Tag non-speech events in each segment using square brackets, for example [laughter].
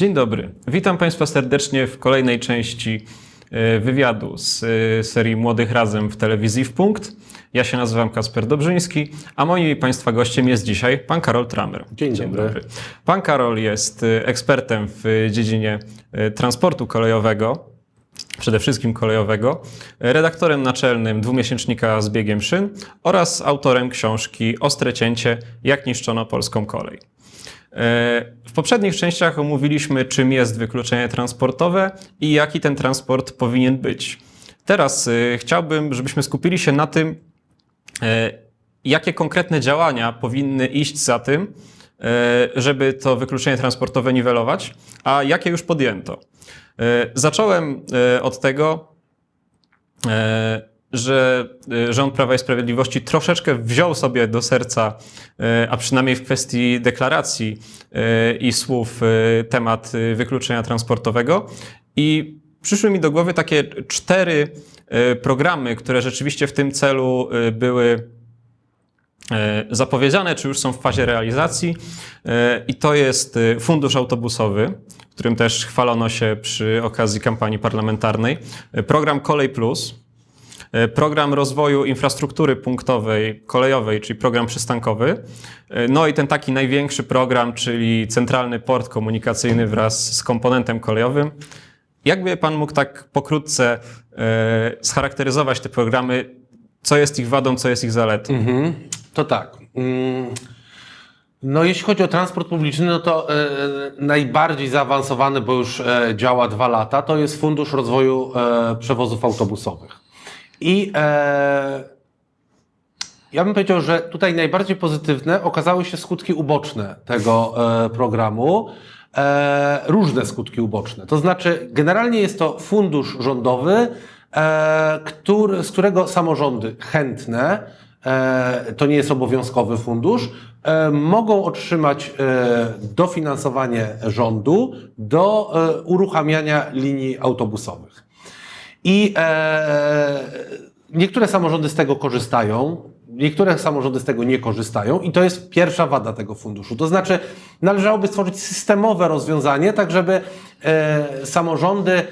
Dzień dobry. Witam Państwa serdecznie w kolejnej części e, wywiadu z e, serii Młodych Razem w telewizji w punkt. Ja się nazywam Kasper Dobrzyński, a moim i Państwa gościem jest dzisiaj pan Karol Tramer. Dzień dobry. Pan Karol jest e, ekspertem w dziedzinie e, transportu kolejowego, przede wszystkim kolejowego, redaktorem naczelnym dwumiesięcznika z biegiem szyn oraz autorem książki Ostre cięcie, jak niszczono polską kolej. E, W poprzednich częściach omówiliśmy, czym jest wykluczenie transportowe i jaki ten transport powinien być. Teraz chciałbym, żebyśmy skupili się na tym, jakie konkretne działania powinny iść za tym, e, żeby to wykluczenie transportowe niwelować, a jakie już podjęto. E, Zacząłem e, od tego, e, że e, rząd Prawa i Sprawiedliwości troszeczkę wziął sobie do serca, e, a przynajmniej w kwestii deklaracji e, i słów, e, temat e, wykluczenia transportowego. I przyszły mi do głowy takie cztery e, programy, które rzeczywiście w tym celu e, były e, zapowiedziane, czy już są w fazie realizacji. I to jest fundusz autobusowy, którym też chwalono się przy okazji kampanii parlamentarnej. Program Kolej Plus, program rozwoju infrastruktury punktowej, kolejowej, czyli program przystankowy. No i ten taki największy program, czyli centralny port komunikacyjny wraz z komponentem kolejowym. Jakby pan mógł tak pokrótce e, scharakteryzować te programy, co jest ich wadą, co jest ich zaletą? Mhm. To tak. Mm, No, jeśli chodzi o transport publiczny, no to e, najbardziej zaawansowany, bo już e, działa dwa lata, to jest Fundusz Rozwoju e, Przewozów Autobusowych. I e, ja bym powiedział, że tutaj najbardziej pozytywne okazały się skutki uboczne tego e, programu. E, różne skutki uboczne. To znaczy, generalnie jest to fundusz rządowy, e, który, z którego samorządy chętne, e, to nie jest obowiązkowy fundusz, e, mogą otrzymać e, dofinansowanie rządu do e, uruchamiania linii autobusowych. I e, niektóre samorządy z tego korzystają, niektóre samorządy z tego nie korzystają, i to jest pierwsza wada tego funduszu. To znaczy, należałoby stworzyć systemowe rozwiązanie, tak żeby e, samorządy, e,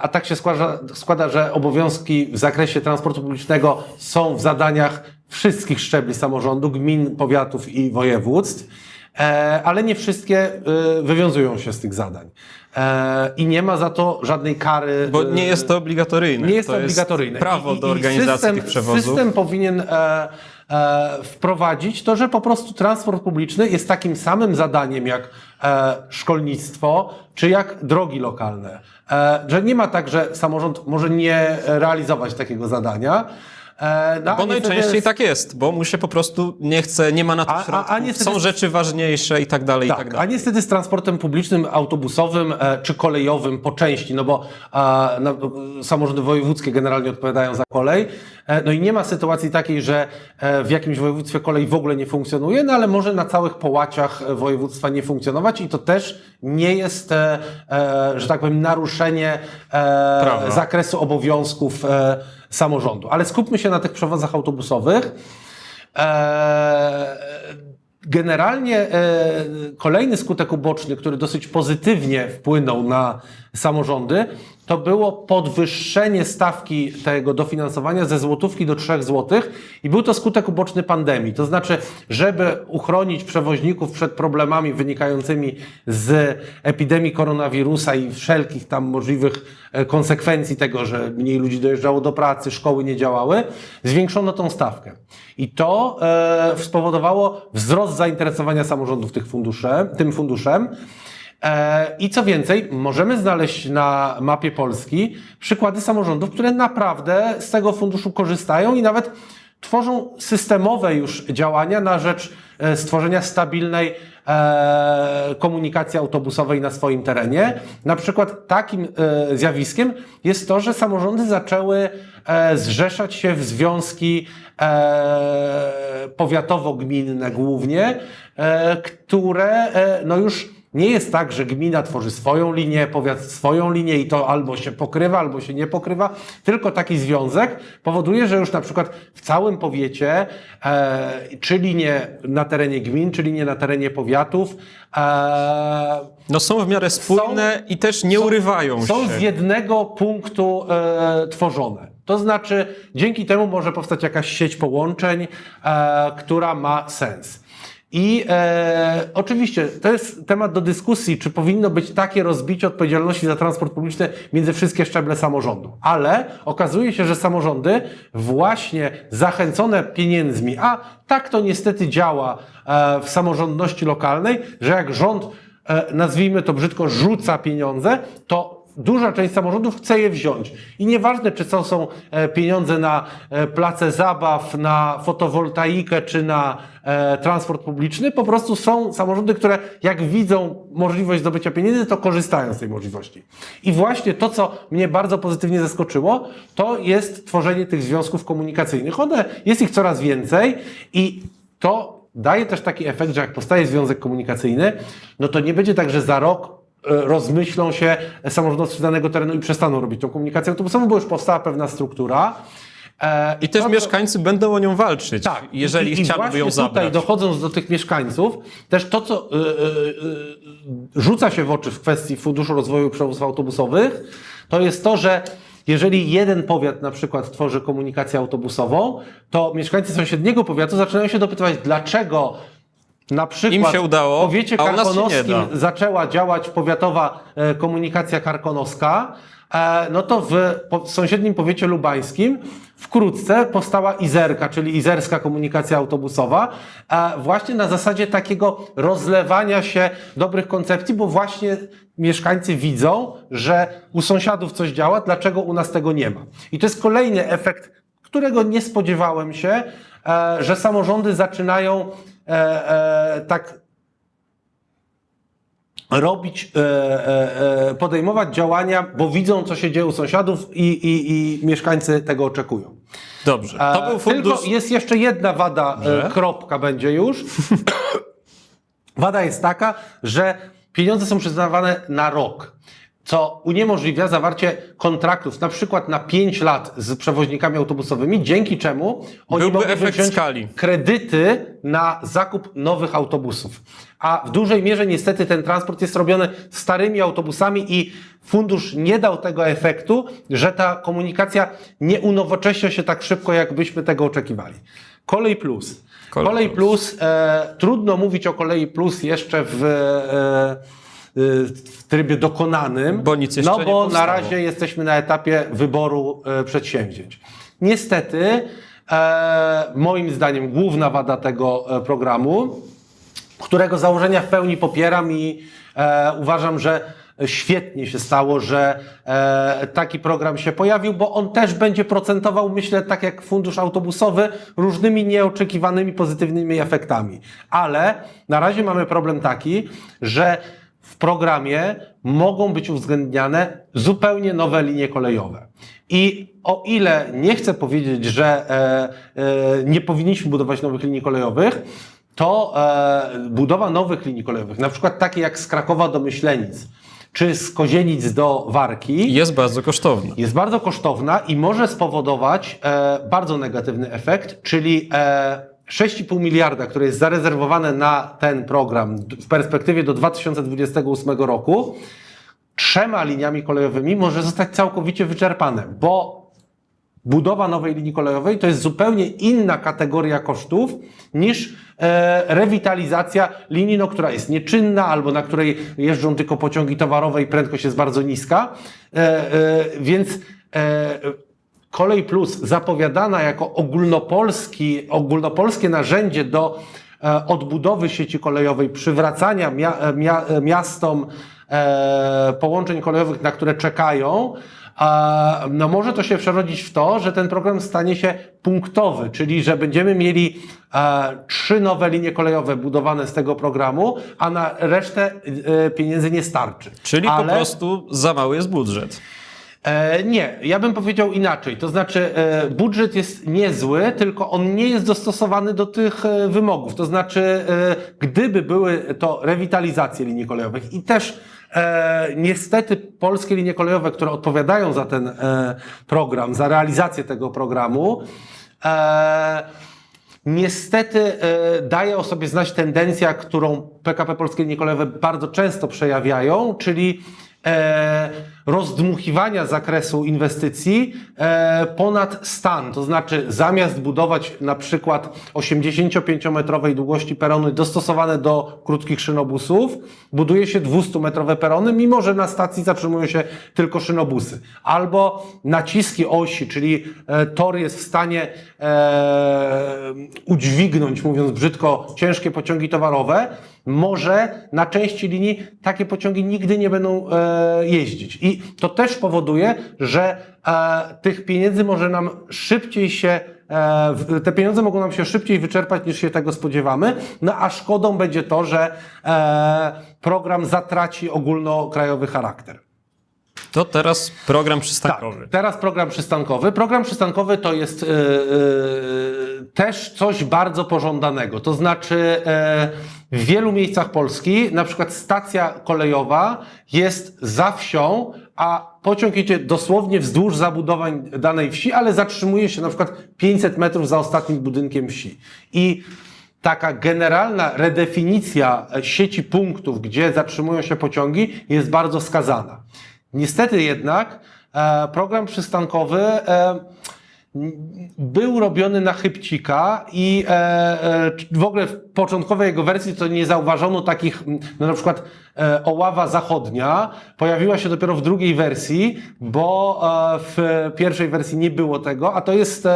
a tak się składa, składa, że obowiązki w zakresie transportu publicznego są w zadaniach wszystkich szczebli samorządu, gmin, powiatów i województw. E, ale nie wszystkie e, wywiązują się z tych zadań. E, I nie ma za to żadnej kary. Bo e, nie jest to obligatoryjne. nie jest to, to obligatoryjne. prawo I- do organizacji system, tych przewozów. System powinien e, wprowadzić to, że po prostu transport publiczny jest takim samym zadaniem jak szkolnictwo czy jak drogi lokalne. Że nie ma tak, że samorząd może nie realizować takiego zadania. E, no, Bo a najczęściej jest- tak jest, bo mu się po prostu nie chce, nie ma na to A- a- a środków, niestety- są rzeczy ważniejsze i tak dalej, i tak Tak, a dalej. niestety z transportem publicznym, autobusowym e, czy kolejowym po części, no bo e, na, samorządy wojewódzkie generalnie odpowiadają za kolej. No i nie ma sytuacji takiej, że w jakimś województwie kolej w ogóle nie funkcjonuje, no ale może na całych połaciach województwa nie funkcjonować i to też nie jest, że tak powiem, naruszenie Prawa. zakresu obowiązków samorządu. Ale skupmy się na tych przewozach autobusowych. Eee, Generalnie e, kolejny skutek uboczny, który dosyć pozytywnie wpłynął na samorządy, to było podwyższenie stawki tego dofinansowania ze złotówki do 3 złotych i był to skutek uboczny pandemii. To znaczy, żeby uchronić przewoźników przed problemami wynikającymi z epidemii koronawirusa i wszelkich tam możliwych e, konsekwencji tego, że mniej ludzi dojeżdżało do pracy, szkoły nie działały, zwiększono tą stawkę. I to e, spowodowało wzrost zainteresowania samorządów tych tym funduszem. E, I co więcej, możemy znaleźć na mapie Polski przykłady samorządów, które naprawdę z tego funduszu korzystają i nawet tworzą systemowe już działania na rzecz e, stworzenia stabilnej e, komunikacji autobusowej na swoim terenie. Na przykład takim zjawiskiem jest to, że samorządy zaczęły zrzeszać się w związki powiatowo-gminne głównie, które no już nie jest tak, że gmina tworzy swoją linię, powiat swoją linię i to albo się pokrywa, albo się nie pokrywa, tylko taki związek powoduje, że już na przykład w całym powiecie, e, czy linie na terenie gmin, czy linie na terenie powiatów, e, No są w miarę spójne i też nie są- urywają są się. z jednego punktu e, tworzone. To znaczy, dzięki temu może powstać jakaś sieć połączeń, e, która ma sens. I e, oczywiście to jest temat do dyskusji, czy powinno być takie rozbicie odpowiedzialności za transport publiczny między wszystkie szczeble samorządu. Ale okazuje się, że samorządy właśnie zachęcone pieniędzmi, a tak to niestety działa e, w samorządności lokalnej, że jak rząd e, nazwijmy to brzydko, rzuca pieniądze, to duża część samorządów chce je wziąć. I nieważne, czy to są e, pieniądze na e, place zabaw, na fotowoltaikę, czy na e, transport publiczny, po prostu są samorządy, które jak widzą możliwość zdobycia pieniędzy, to korzystają z tej możliwości. I właśnie to, co mnie bardzo pozytywnie zaskoczyło, to jest tworzenie tych związków komunikacyjnych. One, jest ich coraz więcej i to daje też taki efekt, że jak powstaje związek komunikacyjny, no to nie będzie tak, że za rok rozmyślą się samorządowcy danego terenu i przestaną robić tą komunikację autobusową, bo już powstała pewna struktura. E, I też to, co- mieszkańcy będą o nią walczyć, tak, jeżeli i, i chcieliby właśnie ją tutaj zabrać. dochodząc do tych mieszkańców, też to, co y, rzuca się w oczy w kwestii Funduszu Rozwoju Przewozów Autobusowych, to jest to, że jeżeli jeden powiat na przykład tworzy komunikację autobusową, to mieszkańcy sąsiedniego powiatu zaczynają się dopytywać, dlaczego na przykład Im się udało, w powiecie a u nas się nie da. zaczęła działać powiatowa e, komunikacja karkonoska, e, no to w, po, w sąsiednim powiecie lubańskim wkrótce powstała Izerka, czyli Izerska Komunikacja Autobusowa, e, właśnie na zasadzie takiego rozlewania się dobrych koncepcji, bo właśnie mieszkańcy widzą, że u sąsiadów coś działa, dlaczego u nas tego nie ma. I to jest kolejny efekt, którego nie spodziewałem się, e, że samorządy zaczynają tak robić, e, e, e, podejmować działania, bo widzą, co się dzieje u sąsiadów i, i, i mieszkańcy tego oczekują. Dobrze, to E, był fundusz... Tylko jest jeszcze jedna wada, Że? e, kropka będzie już. [laughs] Wada jest taka, że pieniądze są przyznawane na rok, co uniemożliwia zawarcie kontraktów na przykład na 5 lat z przewoźnikami autobusowymi, dzięki czemu oni Byłby mogą efekt wziąć skali. kredyty na zakup nowych autobusów. A w dużej mierze niestety ten transport jest robiony starymi autobusami i fundusz nie dał tego efektu, że ta komunikacja nie unowocześnia się tak szybko, jakbyśmy tego oczekiwali. Kolej Plus. Kolej Kolej, Plus, e, trudno mówić o Kolei Plus jeszcze w, e, w trybie dokonanym, Bo nic jeszcze no bo na razie jesteśmy na etapie wyboru e, przedsięwzięć. Niestety, e, moim zdaniem, główna wada tego e, programu, którego założenia w pełni popieram i uważam, że świetnie się stało, że taki program się pojawił, bo on też będzie procentował, myślę, tak jak fundusz autobusowy, różnymi nieoczekiwanymi pozytywnymi efektami. Ale na razie mamy problem taki, że w programie mogą być uwzględniane zupełnie nowe linie kolejowe. I o ile nie chcę powiedzieć, że e, e, nie powinniśmy budować nowych linii kolejowych, to e, budowa nowych linii kolejowych, na przykład takie jak z Krakowa do Myślenic, czy z Kozienic do Warki, Jest bardzo kosztowny. jest bardzo kosztowna i może spowodować e, bardzo negatywny efekt, czyli e, 6,5 miliarda, które jest zarezerwowane na ten program w perspektywie do 2028 roku, trzema liniami kolejowymi może zostać całkowicie wyczerpane, bo budowa nowej linii kolejowej to jest zupełnie inna kategoria kosztów niż e, rewitalizacja linii, no, która jest nieczynna albo na której jeżdżą tylko pociągi towarowe i prędkość jest bardzo niska. E, e, więc e, Kolej Plus zapowiadana jako ogólnopolski, ogólnopolskie narzędzie do e, odbudowy sieci kolejowej, przywracania e, e, miastom połączeń kolejowych, na które czekają, no może to się przerodzić w to, że ten program stanie się punktowy, czyli że będziemy mieli trzy nowe linie kolejowe budowane z tego programu, a na resztę pieniędzy nie starczy. Czyli Ale- po prostu za mały jest budżet. E, nie, ja bym powiedział inaczej. To znaczy, e, budżet jest niezły, tylko on nie jest dostosowany do tych e, wymogów. To znaczy, e, gdyby były to rewitalizacje linii kolejowych i też e, niestety polskie linie kolejowe, które odpowiadają za ten e, program, za realizację tego programu, e, Niestety e, daje o sobie znać tendencja, którą PKP Polskie Linie Kolejowe bardzo często przejawiają, czyli e, rozdmuchiwania zakresu inwestycji e, ponad stan. To znaczy zamiast budować na przykład 85-metrowej długości perony dostosowane do krótkich szynobusów, buduje się 200-metrowe perony, mimo że na stacji zatrzymują się tylko szynobusy. Albo naciski osi, czyli e, tor jest w stanie e, udźwignąć, mówiąc brzydko, ciężkie pociągi towarowe, może na części linii takie pociągi nigdy nie będą e, jeździć. I to też powoduje, że e, tych pieniędzy może nam szybciej się, e, te pieniądze mogą nam się szybciej wyczerpać niż się tego spodziewamy, no a szkodą będzie to, że e, program zatraci ogólnokrajowy charakter. To teraz program przystankowy. Tak, teraz program przystankowy. Program przystankowy to jest yy, yy, też coś bardzo pożądanego. To znaczy yy, w wielu miejscach Polski, na przykład stacja kolejowa jest za wsią, a pociąg jedzie dosłownie wzdłuż zabudowań danej wsi, ale zatrzymuje się na przykład 500 metrów za ostatnim budynkiem wsi. I taka generalna redefinicja sieci punktów, gdzie zatrzymują się pociągi, jest bardzo skazana. Niestety jednak e, program przystankowy e, był robiony na chybcika i e, w ogóle w początkowej jego wersji to nie zauważono takich, no na przykład Oława Zachodnia pojawiła się dopiero w drugiej wersji, bo w pierwszej wersji nie było tego, a to jest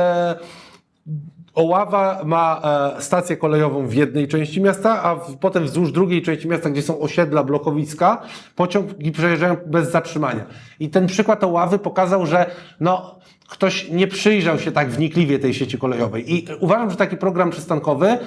Oława ma e, stację kolejową w jednej części miasta, a potem wzdłuż drugiej części miasta, gdzie są osiedla, blokowiska, pociągi przejeżdżają bez zatrzymania. I ten przykład Oławy pokazał, że no, ktoś nie przyjrzał się tak wnikliwie tej sieci kolejowej. I uważam, że taki program przystankowy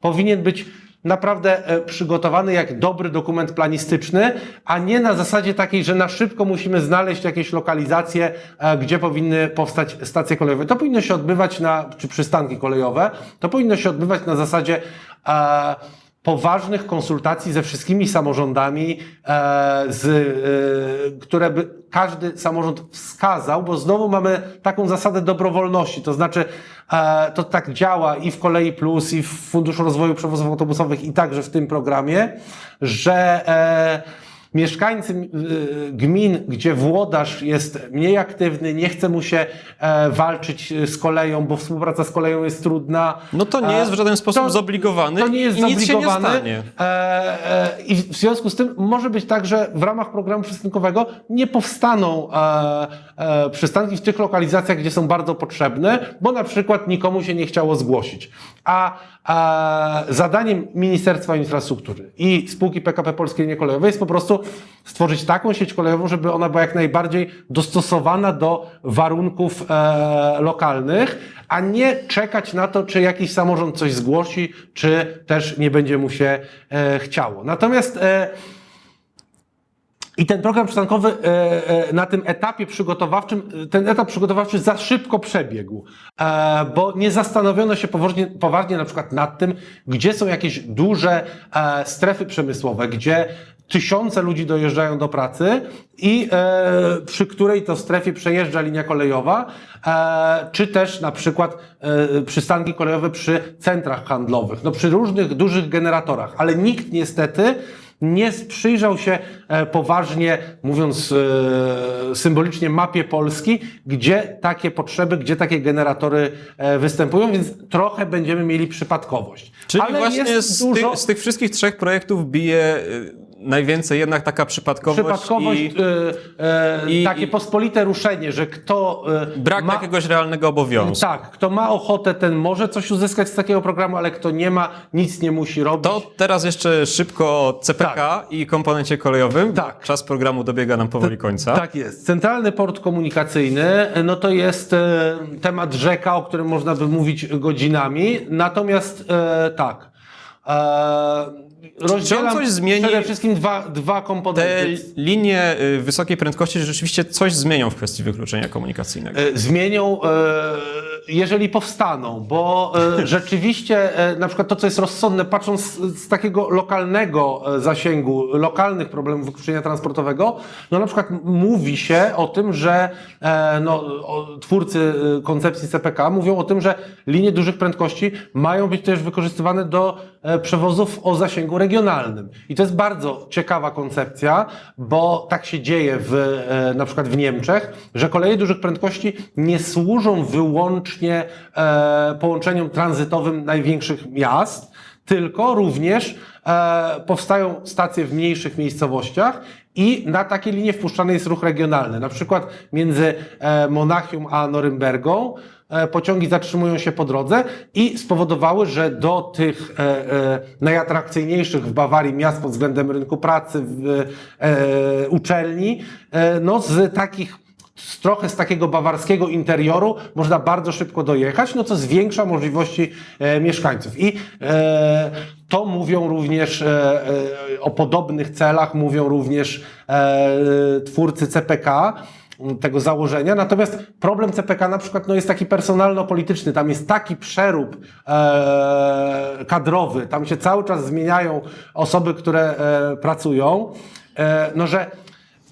powinien być naprawdę e, przygotowany jak dobry dokument planistyczny, a nie na zasadzie takiej, że na szybko musimy znaleźć jakieś lokalizacje, e, gdzie powinny powstać stacje kolejowe. To powinno się odbywać na, czy przystanki kolejowe, to powinno się odbywać na zasadzie e, poważnych konsultacji ze wszystkimi samorządami, e, z, e, które by każdy samorząd wskazał, bo znowu mamy taką zasadę dobrowolności, to znaczy e, to tak działa i w Kolei Plus, i w Funduszu Rozwoju Przewozów Autobusowych, i także w tym programie, że e, mieszkańcy y, gmin, gdzie włodarz jest mniej aktywny, nie chce mu się e, walczyć z koleją, bo współpraca z koleją jest trudna. No to nie jest w żaden sposób to- zobligowany to nie jest i nic się nie zobligowany. stanie. E, e, I w związku z tym może być tak, że w ramach programu przystankowego nie powstaną e, e, przystanki w tych lokalizacjach, gdzie są bardzo potrzebne, bo na przykład nikomu się nie chciało zgłosić. A, a zadaniem Ministerstwa Infrastruktury i spółki PKP Polskie Linie Kolejowe jest po prostu stworzyć taką sieć kolejową, żeby ona była jak najbardziej dostosowana do warunków e, lokalnych, a nie czekać na to, czy jakiś samorząd coś zgłosi, czy też nie będzie mu się e, chciało. Natomiast e, i ten program przystankowy e, e, na tym etapie przygotowawczym, ten etap przygotowawczy za szybko przebiegł, e, bo nie zastanowiono się poważnie, poważnie na przykład nad tym, gdzie są jakieś duże strefy przemysłowe, gdzie tysiące ludzi dojeżdżają do pracy i e, przy której to strefie przejeżdża linia kolejowa, e, czy też na przykład e, przystanki kolejowe przy centrach handlowych, no przy różnych dużych generatorach, ale nikt niestety nie przyjrzał się e, poważnie, mówiąc e, symbolicznie, mapie Polski, gdzie takie potrzeby, gdzie takie generatory e, występują, więc trochę będziemy mieli przypadkowość. Czyli Ale właśnie z, dużo... tych, z tych wszystkich trzech projektów bije y, najwięcej jednak taka przypadkowość, Przypadkowość, i e, i- takie i- pospolite ruszenie, że kto e, brak ma, jakiegoś realnego obowiązku. Tak, kto ma ochotę, ten może coś uzyskać z takiego programu, ale kto nie ma, nic nie musi robić. To teraz jeszcze szybko o CPK i komponencie kolejowym. Tak. Czas programu dobiega nam powoli końca. Tak jest. Centralny port komunikacyjny, no to jest e, temat rzeka, o którym można by mówić godzinami. Natomiast e, tak. E, rozdzielam coś zmieni- przede wszystkim dwa, dwa Te komponenty. linie y, wysokiej prędkości rzeczywiście coś zmienią w kwestii wykluczenia komunikacyjnego. E, zmienią, e, jeżeli powstaną, bo e, [laughs] rzeczywiście e, na przykład to, co jest rozsądne, patrząc z, z takiego lokalnego e, zasięgu, lokalnych problemów wykluczenia transportowego, no na przykład mówi się o tym, że no, twórcy koncepcji CPK mówią o tym, że linie dużych prędkości mają być też wykorzystywane do przewozów o zasięgu regionalnym. I to jest bardzo ciekawa koncepcja, bo tak się dzieje w, na przykład w Niemczech, że koleje dużych prędkości nie służą wyłącznie e, połączeniom tranzytowym największych miast, tylko również e, powstają stacje w mniejszych miejscowościach i na takie linie wpuszczany jest ruch regionalny. Na przykład między e, Monachium a Norymbergą pociągi zatrzymują się po drodze i spowodowały, że do tych najatrakcyjniejszych w Bawarii miast pod względem rynku pracy, uczelni, no z takich z trochę z takiego bawarskiego interioru można bardzo szybko dojechać, no co zwiększa możliwości e, mieszkańców. I e, to mówią również e, e, o podobnych celach, mówią również e, twórcy CPK tego założenia. Natomiast problem CPK na przykład no, jest taki personalno-polityczny. Tam jest taki przerób e, kadrowy, tam się cały czas zmieniają osoby, które e, pracują, e, no że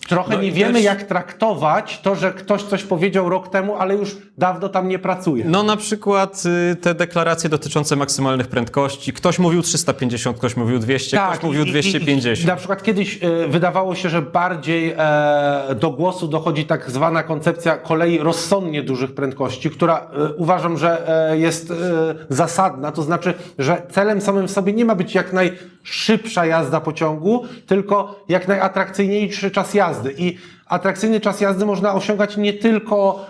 Trochę No nie wiemy, też- jak traktować to, że ktoś coś powiedział rok temu, ale już dawno tam nie pracuje. No na przykład y, te deklaracje dotyczące maksymalnych prędkości. Ktoś mówił 350, ktoś mówił 200, ktoś mówił Tak, i- i- 250. I, na przykład kiedyś e, wydawało się, że bardziej e, do głosu dochodzi tak zwana koncepcja kolei rozsądnie dużych prędkości, która e, uważam, że e, jest e, zasadna. To znaczy, że celem samym w sobie nie ma być jak najszybsza jazda pociągu, tylko jak najatrakcyjniejszy czas jazdy. I atrakcyjny czas jazdy można osiągać nie tylko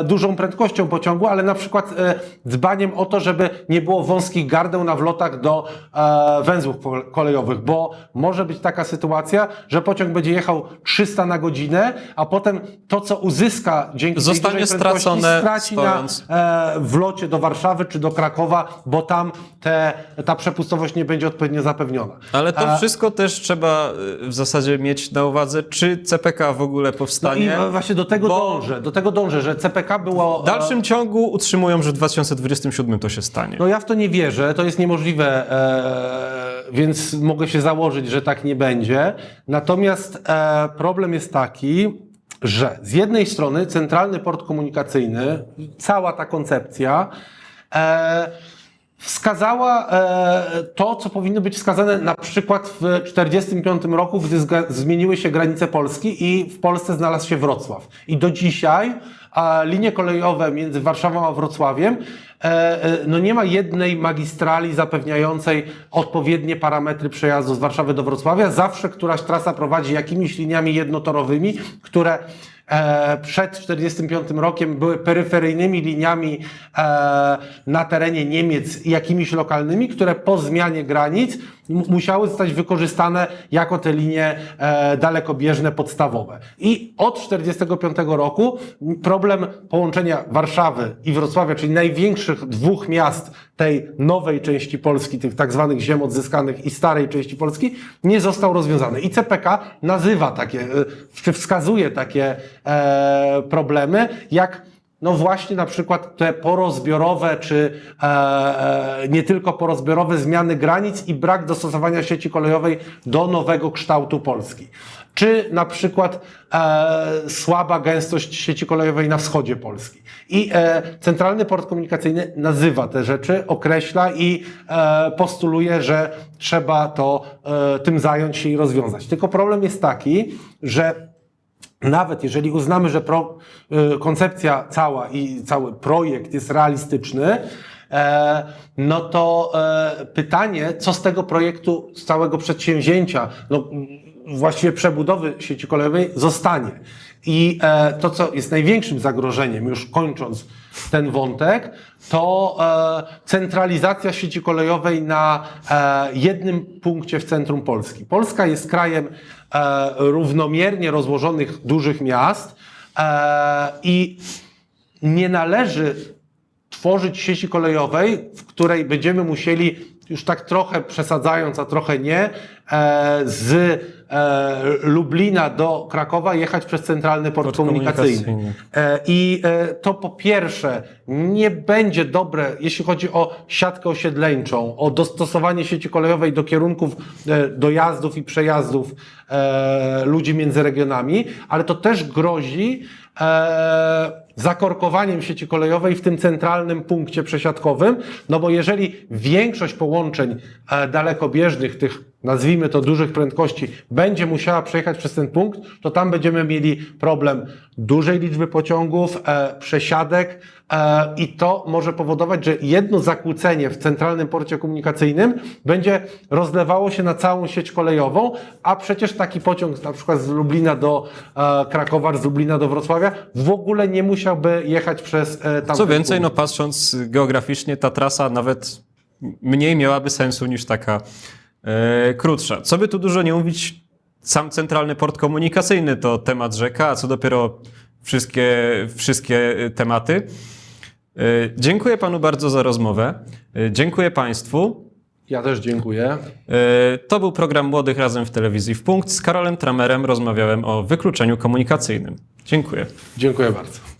e, dużą prędkością pociągu, ale na przykład e, dbaniem o to, żeby nie było wąskich gardeł na wlotach do e, węzłów kole- kolejowych, bo może być taka sytuacja, że pociąg będzie jechał 300 na godzinę, a potem to, co uzyska dzięki tej Zostanie dużej prędkości, stracone straci na stojąc. e, wlocie do Warszawy czy do Krakowa, bo tam te, ta przepustowość nie będzie odpowiednio zapewniona. Ale to A- wszystko też trzeba y, w zasadzie mieć na uwadze, czy CPK w ogóle No powstanie. i e, właśnie do tego dążę, do tego dążę, że CPK było... W dalszym ciągu utrzymują, że w 2027 to się stanie. No ja w to nie wierzę, to jest niemożliwe, e, więc mogę się założyć, że tak nie będzie. Natomiast e, problem jest taki, że z jednej strony centralny port komunikacyjny, cała ta koncepcja, e, wskazała e, to, co powinno być wskazane na przykład w 1945 roku, gdy zmieniły się granice Polski i w Polsce znalazł się Wrocław. I do dzisiaj linie kolejowe między Warszawą a Wrocławiem e, e, no nie ma jednej magistrali zapewniającej odpowiednie parametry przejazdu z Warszawy do Wrocławia. Zawsze któraś trasa prowadzi jakimiś liniami jednotorowymi, które przed 1945 rokiem były peryferyjnymi liniami e, na terenie Niemiec jakimiś lokalnymi, które po zmianie granic musiały zostać wykorzystane jako te linie e, dalekobieżne podstawowe. I od 1945 roku problem połączenia Warszawy i Wrocławia, czyli największych dwóch miast tej nowej części Polski, tych tak zwanych ziem odzyskanych i starej części Polski, nie został rozwiązany. I CPK nazywa takie, e, czy wskazuje takie e, problemy, jak no właśnie na przykład te porozbiorowe, czy e, e, nie tylko porozbiorowe zmiany granic i brak dostosowania sieci kolejowej do nowego kształtu Polski. Czy na przykład e, słaba gęstość sieci kolejowej na wschodzie Polski. I e, Centralny Port Komunikacyjny nazywa te rzeczy, określa i e, postuluje, że trzeba to e, tym zająć się i rozwiązać. Tylko problem jest taki, że nawet jeżeli uznamy, że pro, y, koncepcja cała i cały projekt jest realistyczny, e, no to e, pytanie, co z tego projektu, z całego przedsięwzięcia, no, właściwie przebudowy sieci kolejowej zostanie. I e, to, co jest największym zagrożeniem, już kończąc ten wątek, to centralizacja sieci kolejowej na jednym punkcie w centrum Polski. Polska jest krajem równomiernie rozłożonych dużych miast e, i nie należy tworzyć sieci kolejowej, w której będziemy musieli, już tak trochę przesadzając, a trochę nie, e, z e, Lublina do Krakowa jechać przez centralny port, Port komunikacyjny. komunikacyjny. E, I e, to po pierwsze nie będzie dobre, jeśli chodzi o siatkę osiedleńczą, o dostosowanie sieci kolejowej do kierunków e, dojazdów i przejazdów e, ludzi między regionami, ale to też grozi e, zakorkowaniem sieci kolejowej w tym centralnym punkcie przesiadkowym, no bo jeżeli większość połączeń e, dalekobieżnych, tych nazwijmy to dużych prędkości, będzie musiała przejechać przez ten punkt, to tam będziemy mieli problem dużej liczby pociągów, e, przesiadek e, i to może powodować, że jedno zakłócenie w centralnym porcie komunikacyjnym będzie rozlewało się na całą sieć kolejową, a przecież taki pociąg na przykład z Lublina do e, Krakowa, z Lublina do Wrocławia w ogóle nie musiałby jechać przez e, tam. Co więcej, no patrząc geograficznie, ta trasa nawet mniej miałaby sensu niż taka krótsza. Co by tu dużo nie mówić, sam centralny port komunikacyjny to temat rzeka, a co dopiero wszystkie, wszystkie e, tematy. E, dziękuję panu bardzo za rozmowę. E, dziękuję państwu. Ja też dziękuję. E, To był program Młodych Razem w Telewizji w Punkt. Z Karolem Tramerem rozmawiałem o wykluczeniu komunikacyjnym. Dziękuję. Dziękuję bardzo.